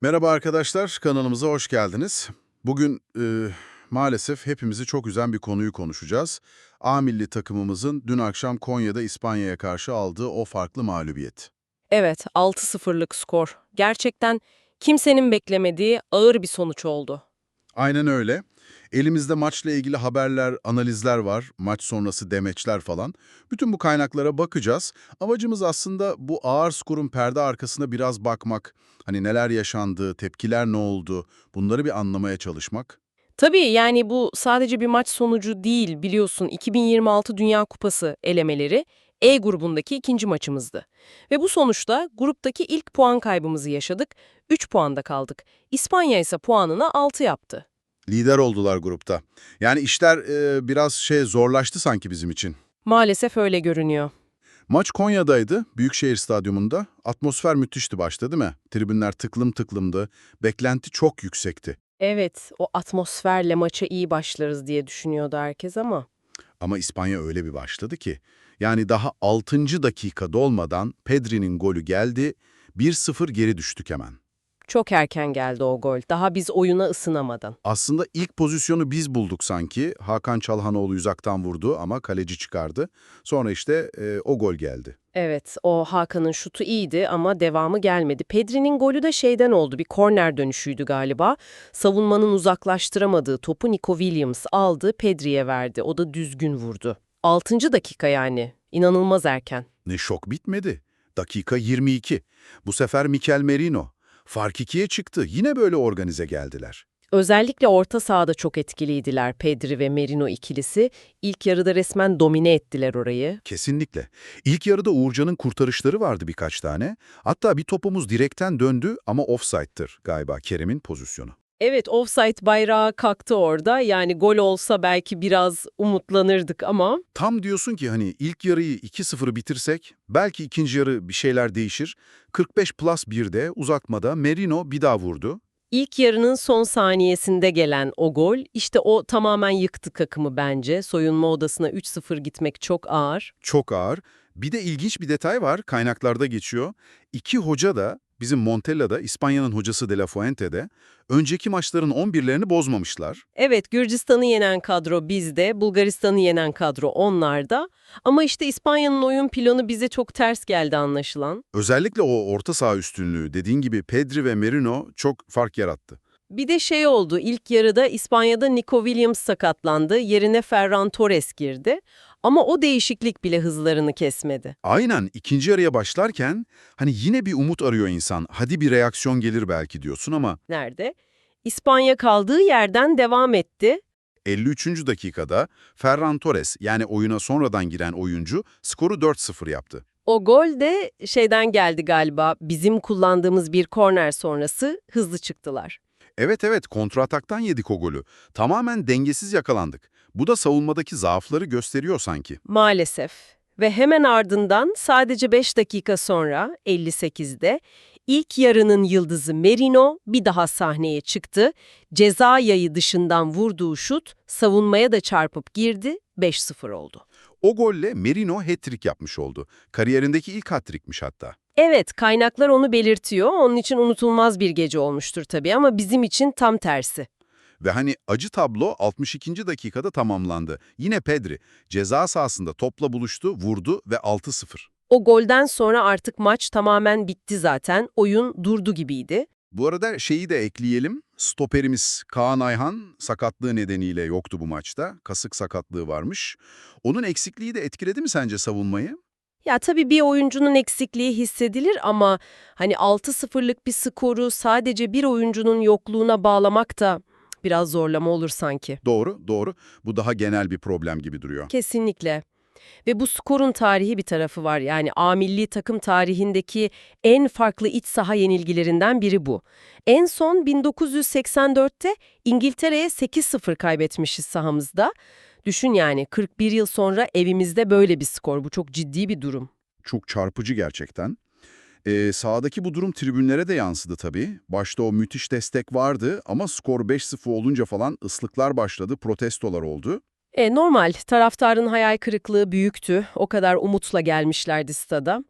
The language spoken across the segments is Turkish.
Merhaba arkadaşlar, kanalımıza hoş geldiniz. Bugün e, maalesef hepimizi çok üzen bir konuyu konuşacağız. A milli takımımızın dün akşam Konya'da İspanya'ya karşı aldığı o farklı mağlubiyet. Evet, 6-0'lık skor. Gerçekten kimsenin beklemediği ağır bir sonuç oldu. Aynen öyle. Elimizde maçla ilgili haberler, analizler var, maç sonrası demeçler falan. Bütün bu kaynaklara bakacağız. Amacımız aslında bu ağır skorun perde arkasına biraz bakmak. Hani neler yaşandı, tepkiler ne oldu, bunları bir anlamaya çalışmak. Tabii yani bu sadece bir maç sonucu değil biliyorsun 2026 Dünya Kupası elemeleri E grubundaki ikinci maçımızdı. Ve bu sonuçta gruptaki ilk puan kaybımızı yaşadık. 3 puanda kaldık. İspanya ise puanına 6 yaptı. Lider oldular grupta. Yani işler e, biraz şey zorlaştı sanki bizim için. Maalesef öyle görünüyor. Maç Konya'daydı, Büyükşehir Stadyumunda. Atmosfer müthişti başta değil mi? Tribünler tıklım tıklımdı. Beklenti çok yüksekti. Evet, o atmosferle maça iyi başlarız diye düşünüyordu herkes ama. Ama İspanya öyle bir başladı ki. Yani daha 6. dakika dolmadan Pedri'nin golü geldi. 1-0 geri düştük hemen. Çok erken geldi o gol. Daha biz oyuna ısınamadan. Aslında ilk pozisyonu biz bulduk sanki. Hakan Çalhanoğlu uzaktan vurdu ama kaleci çıkardı. Sonra işte e, o gol geldi. Evet, o Hakan'ın şutu iyiydi ama devamı gelmedi. Pedri'nin golü de şeyden oldu, bir korner dönüşüydü galiba. Savunmanın uzaklaştıramadığı topu Nico Williams aldı, Pedri'ye verdi. O da düzgün vurdu. 6. dakika yani. İnanılmaz erken. Ne şok bitmedi. Dakika 22. Bu sefer Mikel Merino. Fark ikiye çıktı. Yine böyle organize geldiler. Özellikle orta sahada çok etkiliydiler Pedri ve Merino ikilisi. İlk yarıda resmen domine ettiler orayı. Kesinlikle. İlk yarıda Uğurcan'ın kurtarışları vardı birkaç tane. Hatta bir topumuz direkten döndü ama offside'tır galiba Kerem'in pozisyonu. Evet, offside bayrağı kalktı orada. Yani gol olsa belki biraz umutlanırdık ama Tam diyorsun ki hani ilk yarıyı 2-0 bitirsek belki ikinci yarı bir şeyler değişir. 45 plus 1'de uzatmada Merino bir daha vurdu. İlk yarının son saniyesinde gelen o gol, işte o tamamen yıktı takımı bence. Soyunma odasına 3-0 gitmek çok ağır. Çok ağır. Bir de ilginç bir detay var kaynaklarda geçiyor. İki hoca da bizim Montella'da İspanya'nın hocası De La Fuente'de önceki maçların 11'lerini bozmamışlar. Evet, Gürcistan'ı yenen kadro bizde, Bulgaristan'ı yenen kadro onlarda. Ama işte İspanya'nın oyun planı bize çok ters geldi anlaşılan. Özellikle o orta saha üstünlüğü dediğin gibi Pedri ve Merino çok fark yarattı. Bir de şey oldu, ilk yarıda İspanya'da Nico Williams sakatlandı, yerine Ferran Torres girdi. Ama o değişiklik bile hızlarını kesmedi. Aynen ikinci yarıya başlarken hani yine bir umut arıyor insan. Hadi bir reaksiyon gelir belki diyorsun ama Nerede? İspanya kaldığı yerden devam etti. 53. dakikada Ferran Torres yani oyuna sonradan giren oyuncu skoru 4-0 yaptı. O gol de şeyden geldi galiba. Bizim kullandığımız bir korner sonrası hızlı çıktılar. Evet evet kontrataktan yedik o golü. Tamamen dengesiz yakalandık. Bu da savunmadaki zaafları gösteriyor sanki. Maalesef. Ve hemen ardından sadece 5 dakika sonra 58'de ilk yarının yıldızı Merino bir daha sahneye çıktı. Ceza yayı dışından vurduğu şut savunmaya da çarpıp girdi. 5-0 oldu. O golle Merino hat-trick yapmış oldu. Kariyerindeki ilk hat-trickmiş hatta. Evet, kaynaklar onu belirtiyor. Onun için unutulmaz bir gece olmuştur tabii ama bizim için tam tersi. Ve hani acı tablo 62. dakikada tamamlandı. Yine Pedri ceza sahasında topla buluştu, vurdu ve 6-0. O golden sonra artık maç tamamen bitti zaten. Oyun durdu gibiydi. Bu arada şeyi de ekleyelim. Stoperimiz Kaan Ayhan sakatlığı nedeniyle yoktu bu maçta. Kasık sakatlığı varmış. Onun eksikliği de etkiledi mi sence savunmayı? Ya tabii bir oyuncunun eksikliği hissedilir ama hani 6-0'lık bir skoru sadece bir oyuncunun yokluğuna bağlamak da biraz zorlama olur sanki. Doğru, doğru. Bu daha genel bir problem gibi duruyor. Kesinlikle. Ve bu skorun tarihi bir tarafı var. Yani A milli takım tarihindeki en farklı iç saha yenilgilerinden biri bu. En son 1984'te İngiltere'ye 8-0 kaybetmişiz sahamızda. Düşün yani 41 yıl sonra evimizde böyle bir skor. Bu çok ciddi bir durum. Çok çarpıcı gerçekten. Ee, sahadaki bu durum tribünlere de yansıdı tabii. Başta o müthiş destek vardı ama skor 5-0 olunca falan ıslıklar başladı, protestolar oldu. E, normal, taraftarın hayal kırıklığı büyüktü. O kadar umutla gelmişlerdi stada.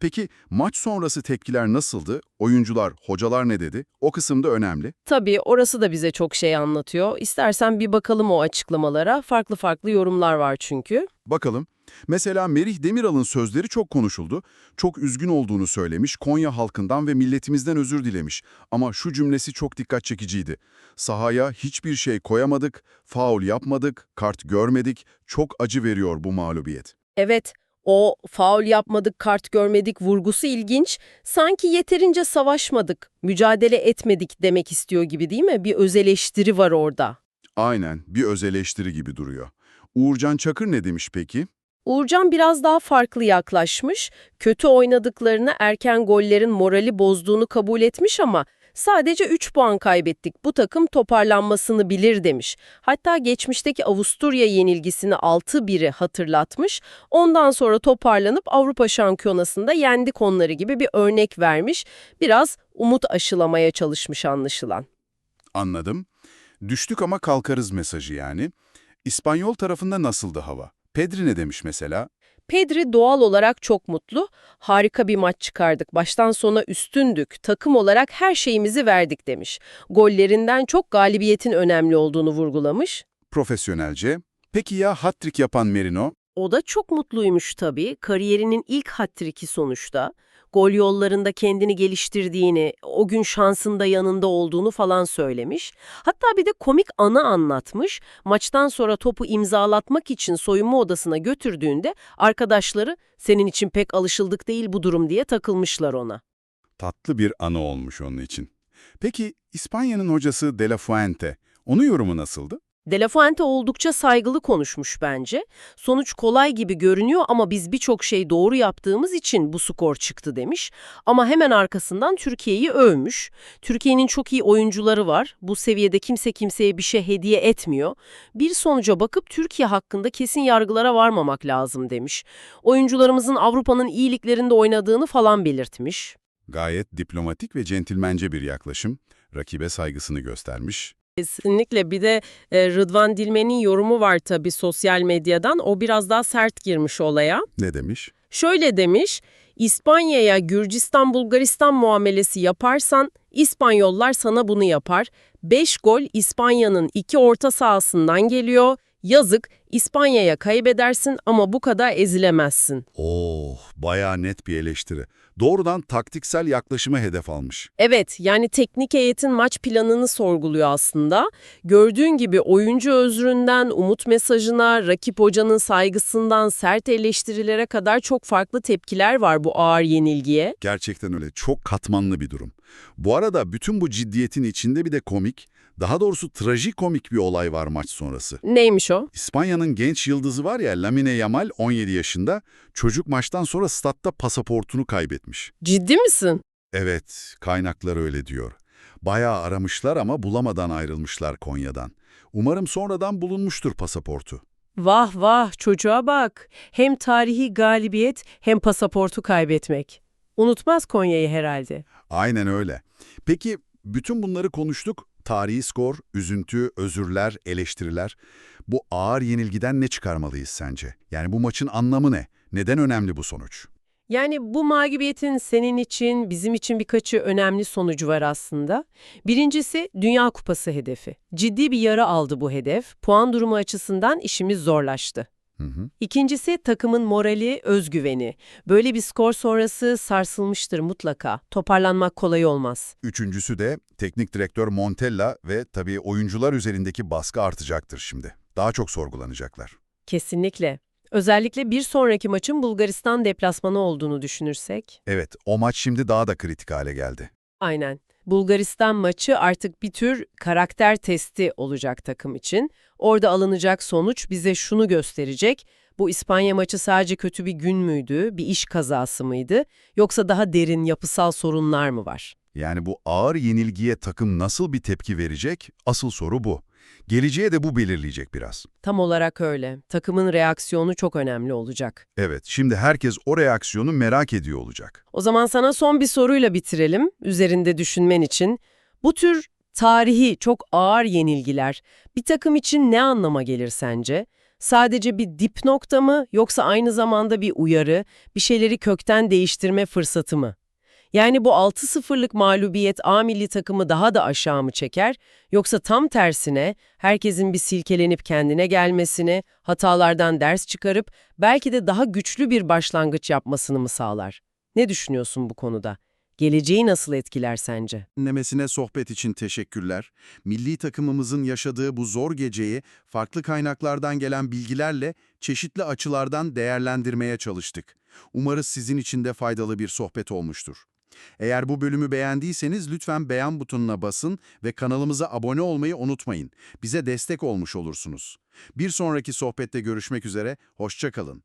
Peki maç sonrası tepkiler nasıldı? Oyuncular, hocalar ne dedi? O kısım da önemli. Tabii orası da bize çok şey anlatıyor. İstersen bir bakalım o açıklamalara. Farklı farklı yorumlar var çünkü. Bakalım. Mesela Merih Demiral'ın sözleri çok konuşuldu. Çok üzgün olduğunu söylemiş, Konya halkından ve milletimizden özür dilemiş. Ama şu cümlesi çok dikkat çekiciydi. Sahaya hiçbir şey koyamadık, faul yapmadık, kart görmedik, çok acı veriyor bu mağlubiyet. Evet, o faul yapmadık, kart görmedik vurgusu ilginç. Sanki yeterince savaşmadık, mücadele etmedik demek istiyor gibi değil mi? Bir öz eleştiri var orada. Aynen, bir öz eleştiri gibi duruyor. Uğurcan Çakır ne demiş peki? Uğurcan biraz daha farklı yaklaşmış. Kötü oynadıklarını erken gollerin morali bozduğunu kabul etmiş ama sadece 3 puan kaybettik. Bu takım toparlanmasını bilir demiş. Hatta geçmişteki Avusturya yenilgisini 6-1'i hatırlatmış. Ondan sonra toparlanıp Avrupa Şampiyonası'nda yendik onları gibi bir örnek vermiş. Biraz umut aşılamaya çalışmış anlaşılan. Anladım. Düştük ama kalkarız mesajı yani. İspanyol tarafında nasıldı hava? Pedri ne demiş mesela? Pedri doğal olarak çok mutlu. Harika bir maç çıkardık. Baştan sona üstündük. Takım olarak her şeyimizi verdik demiş. Gollerinden çok galibiyetin önemli olduğunu vurgulamış. Profesyonelce. Peki ya hat-trick yapan Merino? O da çok mutluymuş tabii. Kariyerinin ilk hat-trick'i sonuçta. Gol yollarında kendini geliştirdiğini, o gün şansında yanında olduğunu falan söylemiş. Hatta bir de komik anı anlatmış. Maçtan sonra topu imzalatmak için soyunma odasına götürdüğünde arkadaşları senin için pek alışıldık değil bu durum diye takılmışlar ona. Tatlı bir anı olmuş onun için. Peki İspanya'nın hocası De La Fuente, onun yorumu nasıldı? De La Fuente oldukça saygılı konuşmuş bence. Sonuç kolay gibi görünüyor ama biz birçok şey doğru yaptığımız için bu skor çıktı demiş. Ama hemen arkasından Türkiye'yi övmüş. Türkiye'nin çok iyi oyuncuları var. Bu seviyede kimse kimseye bir şey hediye etmiyor. Bir sonuca bakıp Türkiye hakkında kesin yargılara varmamak lazım demiş. Oyuncularımızın Avrupa'nın iyiliklerinde oynadığını falan belirtmiş. Gayet diplomatik ve centilmence bir yaklaşım. Rakibe saygısını göstermiş. Kesinlikle bir de e, Rıdvan Dilmen'in yorumu var tabii sosyal medyadan. O biraz daha sert girmiş olaya. Ne demiş? Şöyle demiş, İspanya'ya Gürcistan-Bulgaristan muamelesi yaparsan İspanyollar sana bunu yapar. 5 gol İspanya'nın iki orta sahasından geliyor. Yazık, İspanya'ya kaybedersin ama bu kadar ezilemezsin. Oh, bayağı net bir eleştiri. Doğrudan taktiksel yaklaşımı hedef almış. Evet, yani teknik heyetin maç planını sorguluyor aslında. Gördüğün gibi oyuncu özründen, umut mesajına, rakip hocanın saygısından, sert eleştirilere kadar çok farklı tepkiler var bu ağır yenilgiye. Gerçekten öyle. Çok katmanlı bir durum. Bu arada bütün bu ciddiyetin içinde bir de komik, daha doğrusu trajikomik bir olay var maç sonrası. Neymiş o? İspanya'nın genç yıldızı var ya Lamine Yamal 17 yaşında. Çocuk maçtan sonra statta pasaportunu kaybetmiş. Ciddi misin? Evet, kaynaklar öyle diyor. Bayağı aramışlar ama bulamadan ayrılmışlar Konya'dan. Umarım sonradan bulunmuştur pasaportu. Vah vah çocuğa bak. Hem tarihi galibiyet hem pasaportu kaybetmek. Unutmaz Konya'yı herhalde. Aynen öyle. Peki bütün bunları konuştuk. Tarihi skor, üzüntü, özürler, eleştiriler. Bu ağır yenilgiden ne çıkarmalıyız sence? Yani bu maçın anlamı ne? Neden önemli bu sonuç? Yani bu mağlubiyetin senin için, bizim için birkaçı önemli sonucu var aslında. Birincisi Dünya Kupası hedefi. Ciddi bir yara aldı bu hedef. Puan durumu açısından işimiz zorlaştı. Hı hı. İkincisi takımın morali, özgüveni. Böyle bir skor sonrası sarsılmıştır mutlaka. Toparlanmak kolay olmaz. Üçüncüsü de teknik direktör Montella ve tabii oyuncular üzerindeki baskı artacaktır şimdi. Daha çok sorgulanacaklar. Kesinlikle. Özellikle bir sonraki maçın Bulgaristan deplasmanı olduğunu düşünürsek. Evet, o maç şimdi daha da kritik hale geldi. Aynen. Bulgaristan maçı artık bir tür karakter testi olacak takım için. Orada alınacak sonuç bize şunu gösterecek. Bu İspanya maçı sadece kötü bir gün müydü, bir iş kazası mıydı, yoksa daha derin yapısal sorunlar mı var? Yani bu ağır yenilgiye takım nasıl bir tepki verecek? Asıl soru bu. Geleceğe de bu belirleyecek biraz. Tam olarak öyle. Takımın reaksiyonu çok önemli olacak. Evet, şimdi herkes o reaksiyonu merak ediyor olacak. O zaman sana son bir soruyla bitirelim, üzerinde düşünmen için. Bu tür tarihi çok ağır yenilgiler bir takım için ne anlama gelir sence? sadece bir dip nokta mı yoksa aynı zamanda bir uyarı, bir şeyleri kökten değiştirme fırsatı mı? Yani bu 6-0'lık mağlubiyet A milli takımı daha da aşağı mı çeker yoksa tam tersine herkesin bir silkelenip kendine gelmesini, hatalardan ders çıkarıp belki de daha güçlü bir başlangıç yapmasını mı sağlar? Ne düşünüyorsun bu konuda? Geleceği nasıl etkiler sence? Dinlemesine sohbet için teşekkürler. Milli takımımızın yaşadığı bu zor geceyi farklı kaynaklardan gelen bilgilerle çeşitli açılardan değerlendirmeye çalıştık. Umarız sizin için de faydalı bir sohbet olmuştur. Eğer bu bölümü beğendiyseniz lütfen beğen butonuna basın ve kanalımıza abone olmayı unutmayın. Bize destek olmuş olursunuz. Bir sonraki sohbette görüşmek üzere, hoşça kalın.